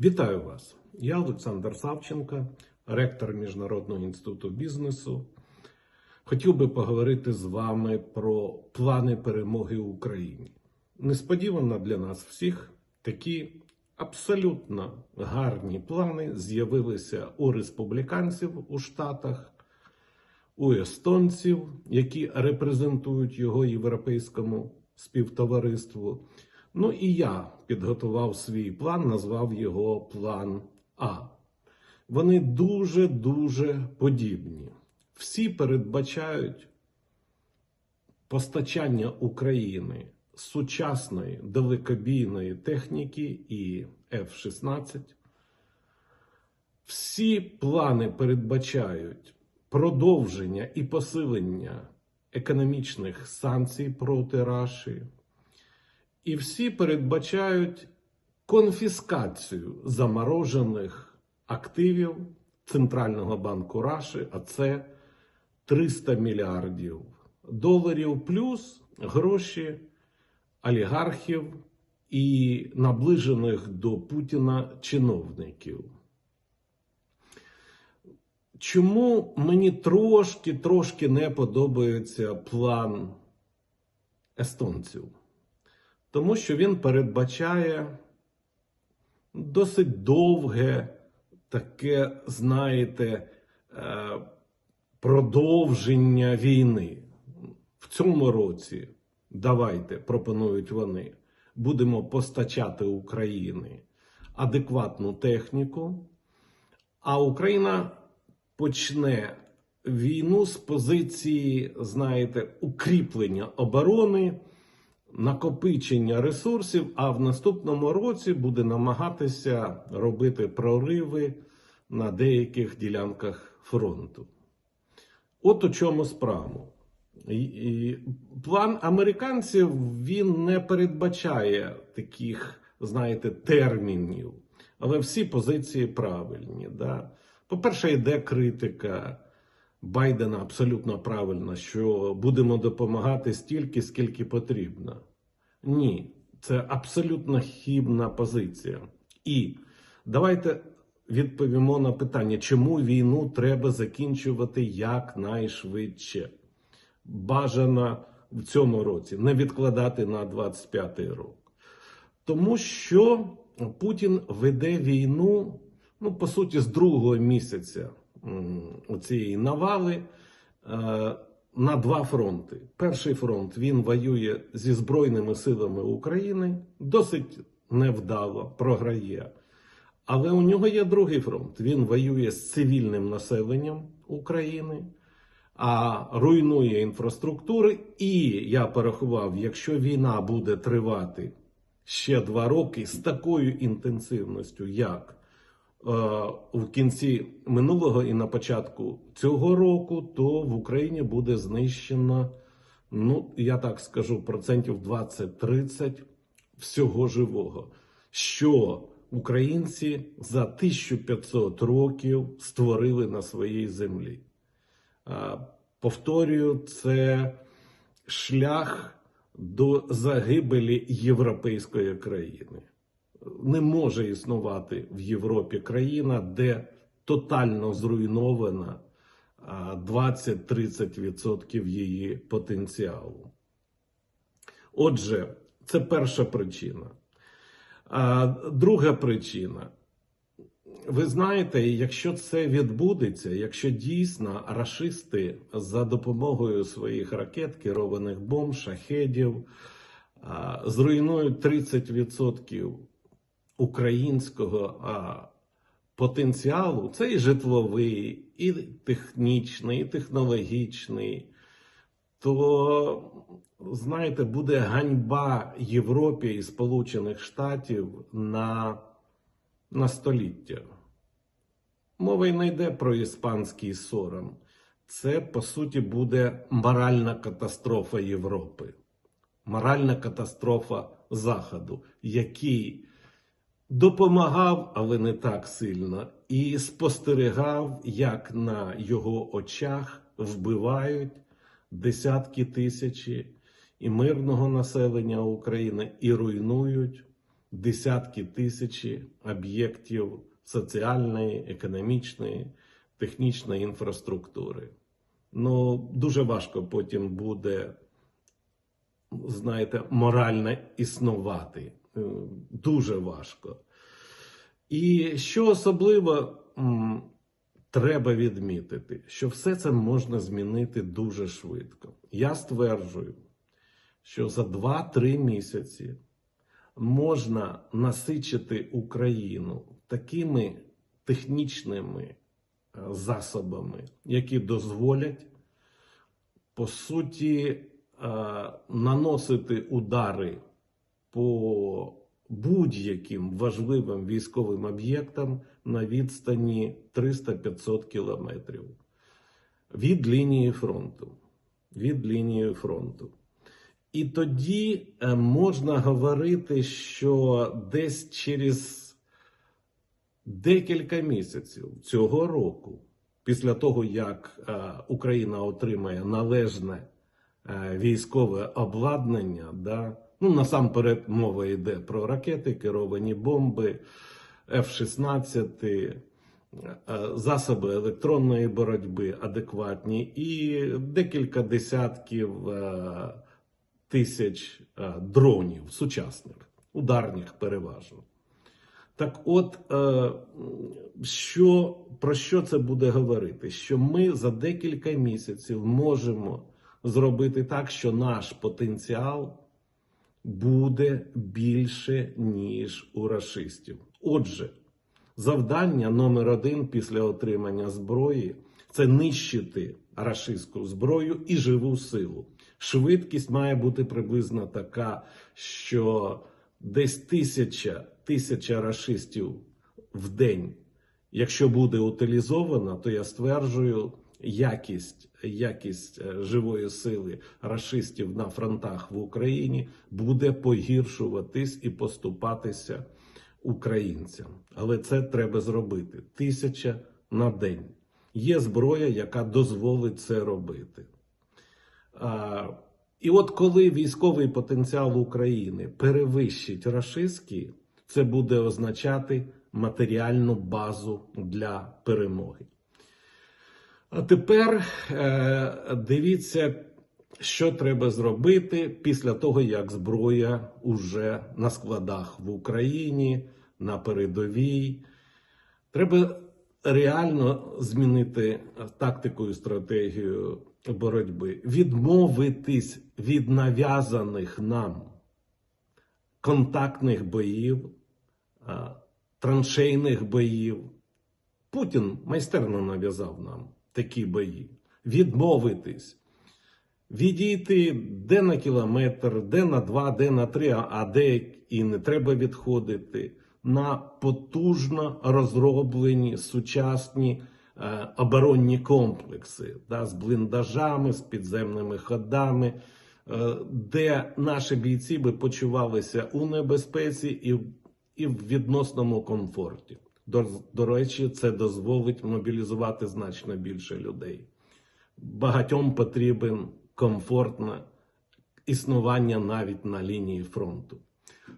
Вітаю вас! Я Олександр Савченко, ректор Міжнародного інституту бізнесу. Хотів би поговорити з вами про плани перемоги Україні. Несподівано для нас всіх такі абсолютно гарні плани з'явилися у республіканців у Штатах, у естонців, які репрезентують його європейському співтовариству. Ну і я підготував свій план, назвав його план А. Вони дуже-дуже подібні. Всі передбачають постачання України сучасної далекобійної техніки і F-16. Всі плани передбачають продовження і посилення економічних санкцій проти Раші. І всі передбачають конфіскацію заморожених активів Центрального банку Раші, а це 300 мільярдів доларів, плюс гроші олігархів і наближених до Путіна чиновників. Чому мені трошки трошки не подобається план естонців? Тому що він передбачає досить довге, таке, знаєте, е, продовження війни. В цьому році давайте, пропонують вони, будемо постачати Україні адекватну техніку, а Україна почне війну з позиції, знаєте, укріплення оборони накопичення ресурсів, а в наступному році буде намагатися робити прориви на деяких ділянках фронту. От у чому справа. І, план американців він не передбачає таких, знаєте, термінів, але всі позиції правильні. Да? По-перше, йде критика. Байдена абсолютно правильно, що будемо допомагати стільки, скільки потрібно. Ні, це абсолютно хібна позиція. І давайте відповімо на питання, чому війну треба закінчувати якнайшвидше. Бажано в цьому році не відкладати на 25-й рік. Тому що Путін веде війну, ну, по суті, з другого місяця цієї навали е, на два фронти. Перший фронт він воює зі Збройними силами України, досить невдало програє. Але у нього є другий фронт. Він воює з цивільним населенням України, а руйнує інфраструктури. І я порахував, якщо війна буде тривати ще два роки з такою інтенсивністю, як в кінці минулого і на початку цього року, то в Україні буде знищено, ну я так скажу, процентів 20-30 всього живого. Що українці за 1500 років створили на своїй землі. Повторюю, це шлях до загибелі європейської країни не може існувати в Європі країна, де тотально зруйнована 20-30% її потенціалу. Отже, це перша причина. Друга причина. Ви знаєте, якщо це відбудеться, якщо дійсно рашисти за допомогою своїх ракет, керованих бомб, шахедів, зруйнують 30% українського а, потенціалу це і житловий, і технічний, і технологічний, то, знаєте, буде ганьба Європі і Сполучених Штатів на, на століття. Мова й не йде про іспанський сором. Це, по суті, буде моральна катастрофа Європи, моральна катастрофа Заходу, який допомагав, але не так сильно, і спостерігав, як на його очах вбивають десятки тисячі і мирного населення України і руйнують десятки тисячі об'єктів соціальної, економічної, технічної інфраструктури. Ну, дуже важко потім буде, знаєте, морально існувати. Е, Дуже важко. І що особливо треба відмітити, що все це можна змінити дуже швидко. Я стверджую, що за 2-3 місяці можна насичити Україну такими технічними е, засобами, які дозволять, по суті, е, наносити удари по будь-яким важливим військовим об'єктам на відстані 300-500 кілометрів від лінії фронту. Від лінії фронту. І тоді е, можна говорити, що десь через декілька місяців цього року, після того, як е, Україна отримає належне е, військове обладнання, да, ну насамперед мова йде про ракети, керовані бомби, F-16, е, засоби електронної боротьби адекватні і декілька десятків е, тисяч е, дронів сучасних, ударних переважно. Так от, що, про що це буде говорити? Що ми за декілька місяців можемо зробити так, що наш потенціал буде більше, ніж у рашистів. Отже, завдання номер один після отримання зброї це нищити рашистську зброю і живу силу. Швидкість має бути приблизно така, що десь тисяча, тисяча рашистів в день. Якщо буде утилізована, то я стверджую, якість, якість е, живої сили рашистів на фронтах в Україні буде погіршуватись і поступатися українцям. Але це треба зробити. Тисяча на день. Є зброя, яка дозволить це робити. А, і от коли військовий потенціал України перевищить рашистський, це буде означати матеріальну базу для перемоги. А тепер е, дивіться, що треба зробити після того, як зброя уже на складах в Україні, на передовій. Треба реально змінити тактику і стратегію боротьби, відмовитись від нав'язаних нам контактних боїв, траншейних боїв. Путін майстерно нав'язав нам такі бої. Відмовитись, відійти де на кілометр, де на два, де на три, а де і не треба відходити на потужно розроблені сучасні е, оборонні комплекси да, з бліндажами, з підземними ходами, е, де наші бійці би почувалися у небезпеці і, і в відносному комфорті. До, до речі, це дозволить мобілізувати значно більше людей. Багатьом потрібен комфортне існування навіть на лінії фронту.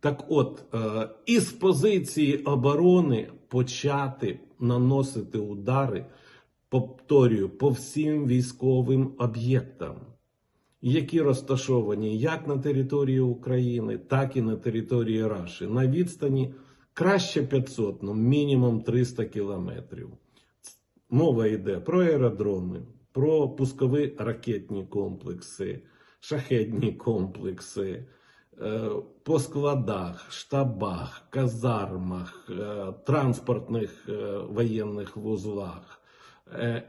Так от, е, із позиції оборони почати наносити удари, повторюю, по всім військовим об'єктам, які розташовані як на території України, так і на території Раші, на відстані краще 500, ну мінімум 300 кілометрів. Мова йде про аеродроми, про пускові ракетні комплекси, шахедні комплекси, е, по складах, штабах, казармах, е, транспортних е, воєнних вузлах,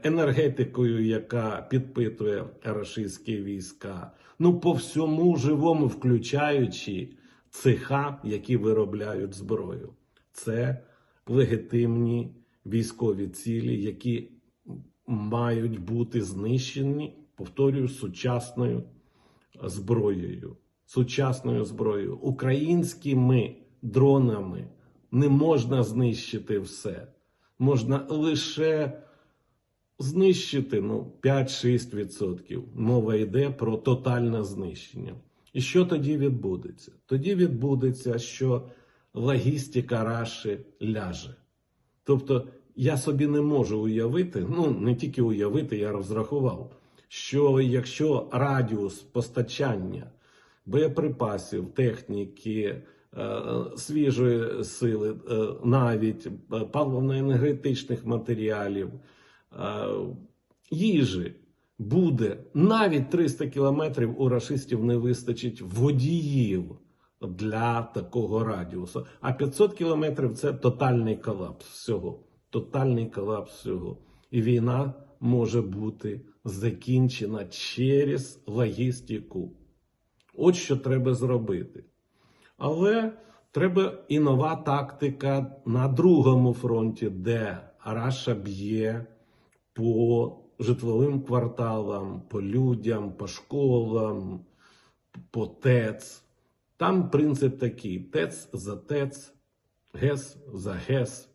енергетикою, яка підпитує рашистські війська. Ну, по всьому живому, включаючи цеха, які виробляють зброю. Це легітимні військові цілі, які мають бути знищені, повторюю, сучасною зброєю. Сучасною зброєю. Українськими дронами не можна знищити все. Можна лише знищити ну, 5-6%. Мова йде про тотальне знищення. І що тоді відбудеться? Тоді відбудеться, що логістика Раші ляже. Тобто я собі не можу уявити, ну не тільки уявити, я розрахував, що якщо радіус постачання боєприпасів, техніки, е, свіжої сили, е, навіть е, паливно-енергетичних матеріалів, їжі буде навіть 300 кілометрів у рашистів не вистачить водіїв для такого радіусу. А 500 кілометрів це тотальний колапс всього. Тотальний колапс всього. І війна може бути закінчена через логістику. От що треба зробити. Але треба і нова тактика на другому фронті, де Раша б'є по житловим кварталам, по людям, по школам, по ТЕЦ. Там принцип такий: ТЕЦ за ТЕЦ, ГЕС за ГЕС.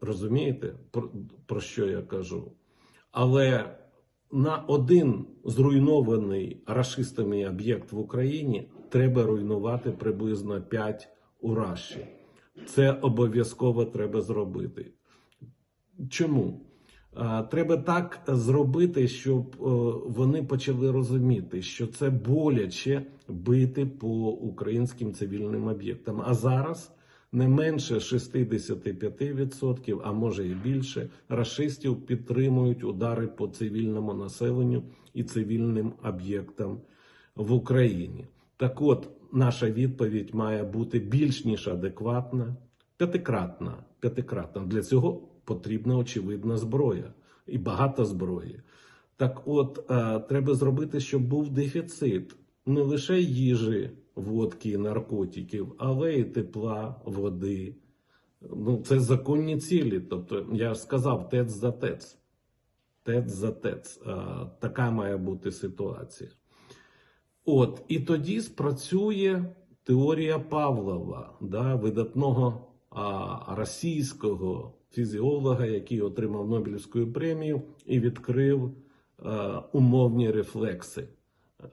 Розумієте, про, про що я кажу? Але на один зруйнований рашистами об'єкт в Україні треба руйнувати приблизно 5 у Раші. Це обов'язково треба зробити. Чому? А, Треба так зробити, щоб е, вони почали розуміти, що це боляче бити по українським цивільним об'єктам. А зараз не менше 65%, а може і більше, рашистів підтримують удари по цивільному населенню і цивільним об'єктам в Україні. Так от, наша відповідь має бути більш ніж адекватна, п'ятикратна. п'ятикратна. Для цього потрібна очевидна зброя і багато зброї. Так от, е, треба зробити, щоб був дефіцит не лише їжі, водки наркотиків, але і тепла, води. Ну, це законні цілі. Тобто, я ж сказав, ТЕЦ за ТЕЦ. ТЕЦ за ТЕЦ. Е, така має бути ситуація. От, і тоді спрацює теорія Павлова, да, видатного а, російського фізіолога, який отримав Нобелівську премію і відкрив а, умовні рефлекси. Е,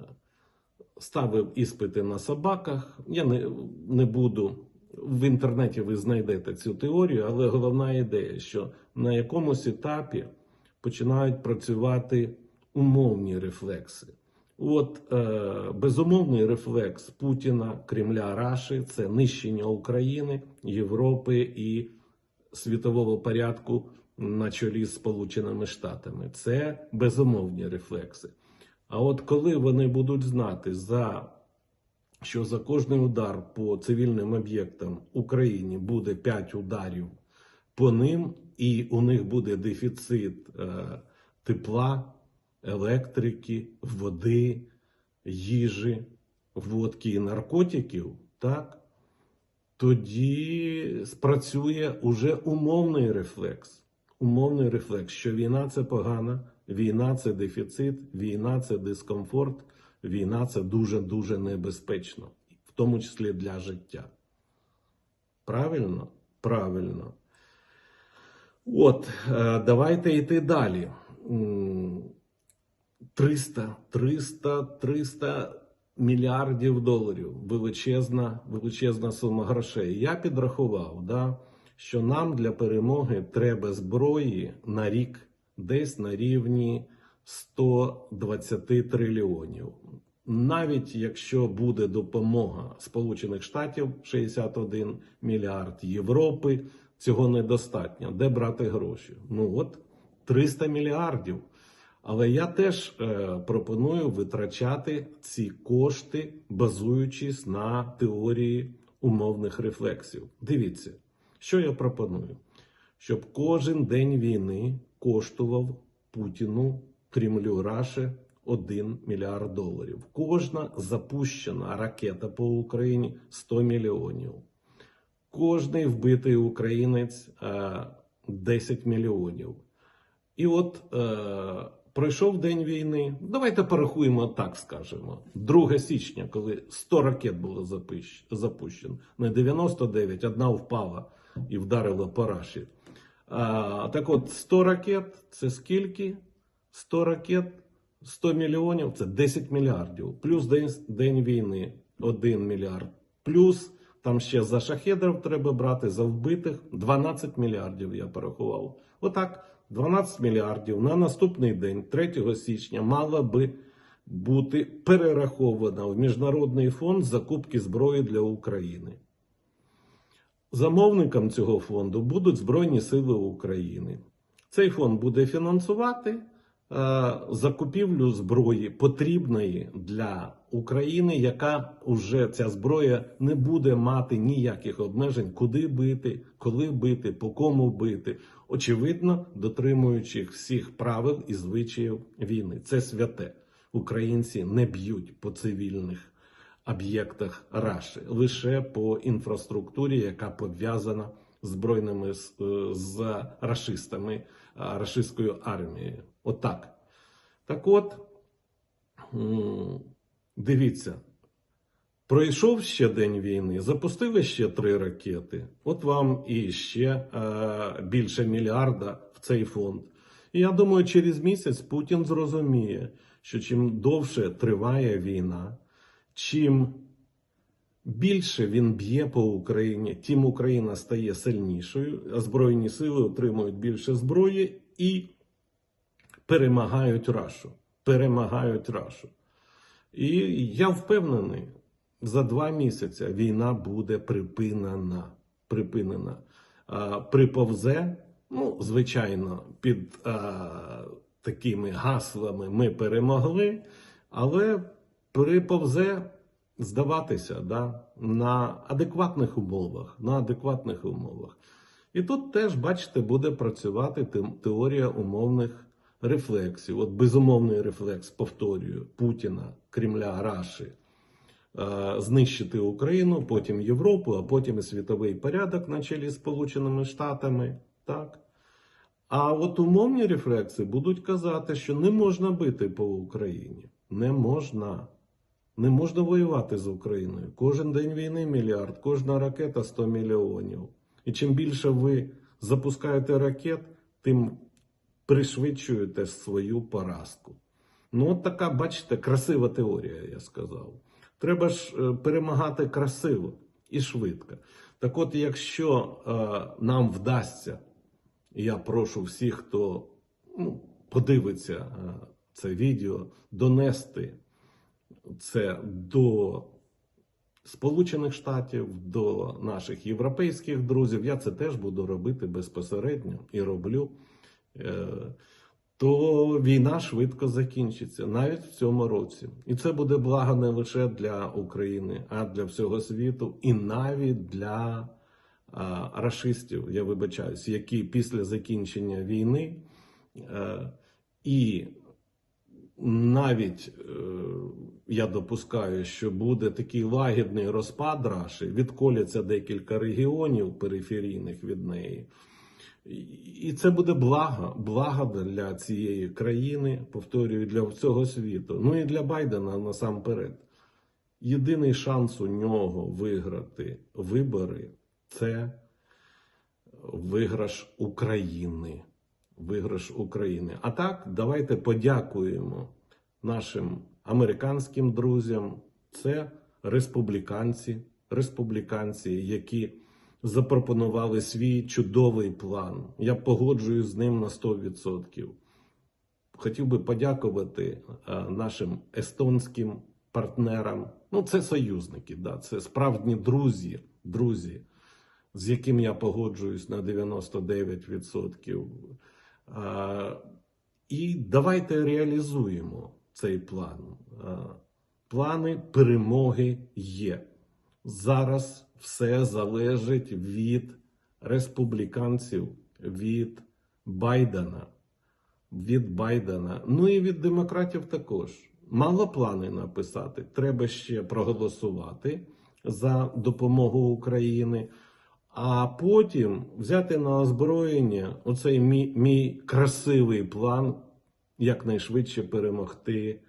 Ставив іспити на собаках. Я не, не буду. В інтернеті ви знайдете цю теорію, але головна ідея, що на якомусь етапі починають працювати умовні рефлекси. От е, безумовний рефлекс Путіна, Кремля, Раші це нищення України, Європи і світового порядку на чолі з Сполученими Штатами. Це безумовні рефлекси. А от коли вони будуть знати, за що за кожний удар по цивільним об'єктам Україні буде 5 ударів по ним, і у них буде дефіцит е, тепла електрики, води, їжі, водки і наркотиків, так, тоді спрацює уже умовний рефлекс. Умовний рефлекс, що війна це погано, війна це дефіцит, війна це дискомфорт, війна це дуже-дуже небезпечно, в тому числі для життя. Правильно? Правильно. От, е, давайте йти далі. 300, 300, 300 мільярдів доларів. Величезна, величезна сума грошей. Я підрахував, да, що нам для перемоги треба зброї на рік десь на рівні 120 трильйонів. Навіть якщо буде допомога Сполучених Штатів 61 мільярд Європи, цього недостатньо. Де брати гроші? Ну от 300 мільярдів. Але я теж е, пропоную витрачати ці кошти, базуючись на теорії умовних рефлексів. Дивіться, що я пропоную: щоб кожен день війни коштував Путіну Кремлю Раші 1 мільярд доларів. Кожна запущена ракета по Україні 100 мільйонів. Кожний вбитий українець е, 10 мільйонів. І от е, пройшов день війни. Давайте порахуємо так, скажемо. 2 січня, коли 100 ракет було запущено. Не 99, одна впала і вдарила по Раші. А, так от, 100 ракет це скільки? 100 ракет, 100 мільйонів це 10 мільярдів. Плюс день, день війни 1 мільярд. Плюс Там ще за шахедрів треба брати, за вбитих 12 мільярдів, я порахував. Отак, 12 мільярдів на наступний день, 3 січня, мала би бути перерахована в Міжнародний фонд закупки зброї для України. Замовником цього фонду будуть Збройні Сили України. Цей фонд буде фінансувати закупівлю зброї потрібної для України, яка вже ця зброя не буде мати ніяких обмежень, куди бити, коли бити, по кому бити. Очевидно, дотримуючих всіх правил і звичаїв війни. Це святе. Українці не б'ють по цивільних об'єктах Раші, лише по інфраструктурі, яка пов'язана збройними з, е, з рашистами, рашистською армією. Отак. Так от, дивіться, пройшов ще день війни, запустили ще три ракети. От вам і ще е, більше мільярда в цей фонд. І я думаю, через місяць Путін зрозуміє, що чим довше триває війна, чим більше він б'є по Україні, тим Україна стає сильнішою, а Збройні сили отримують більше зброї і перемагають Рашу. Перемагають Рашу. І я впевнений, за два місяці війна буде припинена. припинена. А, приповзе, ну, звичайно, під а, такими гаслами ми перемогли, але приповзе здаватися да, на адекватних умовах. На адекватних умовах. І тут теж, бачите, буде працювати теорія умовних рефлексів. От безумовний рефлекс, повторюю, Путіна, Кремля, Раші. е, Знищити Україну, потім Європу, а потім і світовий порядок на чолі Сполученими Штатами. Так? А от умовні рефлекси будуть казати, що не можна бити по Україні. Не можна. Не можна воювати з Україною. Кожен день війни мільярд, кожна ракета 100 мільйонів. І чим більше ви запускаєте ракет, тим пришвидшуєте свою поразку. Ну, от така, бачите, красива теорія, я сказав. Треба ж е, перемагати красиво і швидко. Так от, якщо е, нам вдасться, я прошу всіх, хто ну, подивиться е, це відео, донести це до Сполучених Штатів, до наших європейських друзів. Я це теж буду робити безпосередньо і роблю. Е, То війна швидко закінчиться навіть в цьому році, і це буде благо не лише для України, а для всього світу, і навіть для рашистів, я вибачаюсь, які після закінчення війни е, і навіть е, я допускаю, що буде такий лагідний розпад Раші, відколяться декілька регіонів периферійних від неї. І- це буде благо, благо для цієї країни, повторюю, для всього світу. Ну і для Байдена насамперед. Єдиний шанс у нього виграти вибори це виграш України. Виграш України. А так, давайте подякуємо нашим американським друзям. Це республіканці, республіканці, які запропонували свій чудовий план. Я погоджуюсь з ним на 100%. Хотів би подякувати е, нашим естонським партнерам. Ну, це союзники, да, це справжні друзі, друзі, з яким я погоджуюсь на 99%. І давайте реалізуємо цей план. Плани перемоги є. Зараз все залежить від республіканців, від Байдена. Від Байдена. Ну і від демократів також. Мало плани написати. Треба ще проголосувати за допомогу України. А потім взяти на озброєння оцей мій, мій красивий план якнайшвидше перемогти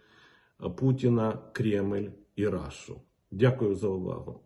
Путіна, Кремль і Рашу. Дякую за увагу.